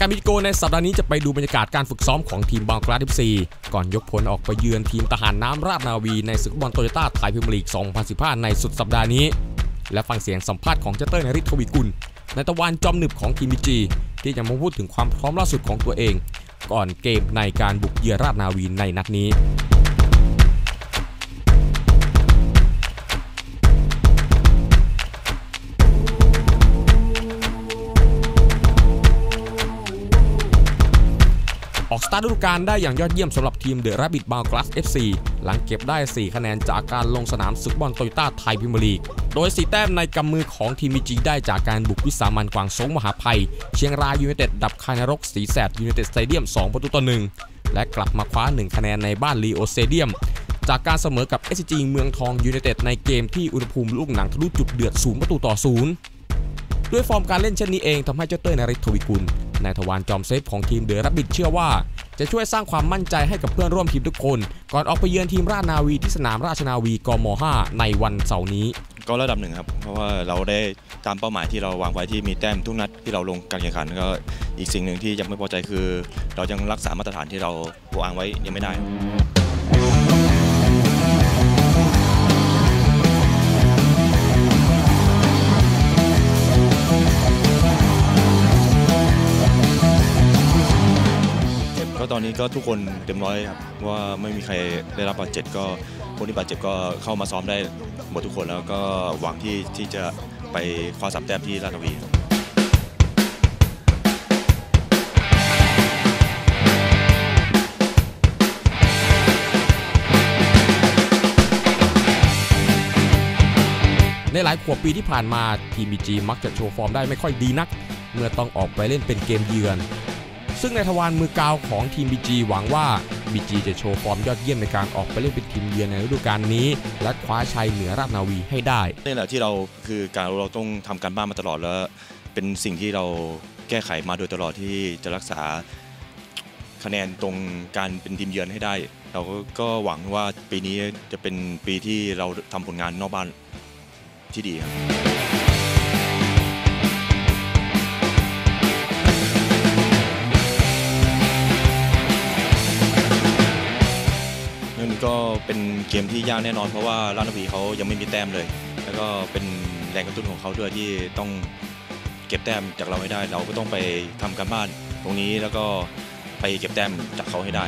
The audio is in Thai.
การมิโกในสัปดาห์นี้จะไปดูบรรยากาศการฝึกซ้อมของทีมบางกลาดิฟซีก่อนยกพลออกไปเยือนทีมทหารน้ำราชนาวีในศึกบอลโตโยต้าไทยพรีเมียร์ลีก 2015 ในสุดสัปดาห์นี้ และฟังเสียงสัมภาษณ์ของเจเตอร์นริททวีกุลในตะวันจอมหนึบของทีมบีจีที่จะมาพูดถึงความพร้อมล่าสุดของตัวเอง ก่อนเกมในการบุกเยือนราชนาวีในนัดนี้ ออกสตาร์ทฤดูกาลได้อย่างยอดเยี่ยมสำหรับทีมเดอะราบิดบาวกลัส FC หลังเก็บได้ 4 คะแนนจากการลงสนามศึกบอลโตโยต้าไทยพรีเมียร์ลีก โดย 4 แต้มในกำมือของทีมบีจีได้จากการบุกวิสามันกวางสงมหาภัย เชียงรายยูไนเต็ดดับคายนรกสีแสดยูไนเต็ดสเตเดียม 2 ประตูต่อ 1 และกลับมาคว้า 1 คะแนนในบ้านลีโอสเตเดียม จากการเสมอกับเอสจีเมืองทองยูไนเต็ดในเกมที่อุณหภูมิลูกหนังทะลุจุดเดือด 0 ประตูต่อ 0ด้วยฟอร์มการเล่นเช่นนี้เองทำให้เจ้าเต้ยนาริททวีกุล นายทวารจอมเซฟของทีมเดอรับบิดเชื่อว่า จะช่วยสร้างความมั่นใจให้กับเพื่อนร่วมทีมทุกคน ก่อนออกไปเยือนทีมราชนาวีที่สนามราชนาวีกม 5 ในวันเสาร์นี้ ก็ระดับหนึ่งครับ เพราะว่าเราได้ตามเป้าหมายที่เราวางไว้ที่มีแต้มทุกนัดที่เราลงการแข่งขันก็อีกสิ่งหนึ่งที่ยังไม่พอใจคือ เรายังรักษามาตรฐานที่เราวางไว้ยังไม่ได้ ก็ตอนนี้ก็ทุกคนเต็มร้อยครับว่าไม่มีใครได้รับบาดเจ็บก็คนที่บาดเจ็บก็เข้ามาซ้อมได้หมดทุกคนแล้วก็หวังที่ที่จะไปคว้าสามแต้มที่ราชนาวีครับในหลายขวบปีที่ผ่านมาทีมบีจีมักจะโชว์ฟอร์มได้ไม่ค่อยดีนัก เมื่อต้องออกไปเล่นเป็นเกมเยือน ซึ่งในทวารมือกาวของทีมบีจีหวังว่าบีจีจะโชว์ฟอร์มยอดเยี่ยมในการออกไปเล่นเป็นทีมเยือนในฤดูกาลนี้ และคว้าชัยเหนือราชนาวีให้ได้นี่แหละที่เราคือการเราต้องทำการบ้านมาตลอดแล้ว เป็นสิ่งที่เราแก้ไขมาโดยตลอดที่จะรักษาคะแนนตรงการเป็นทีมเยือนให้ได้ เราก็ก็หวังว่าปีนี้จะเป็นปีที่เราทำผลงานนอกบ้านที่ดีครับ นั่นก็เป็นเกมที่ยากแน่นอน เพราะว่าราชนาวีเขายังไม่มีแต้มเลย แล้วก็เป็นแรงกระตุ้นของเขาด้วยที่ต้องเก็บแต้มจากเราให้ได้ เราก็ต้องไปทำการบ้านตรงนี้แล้วก็ไปเก็บแต้มจากเขาให้ได้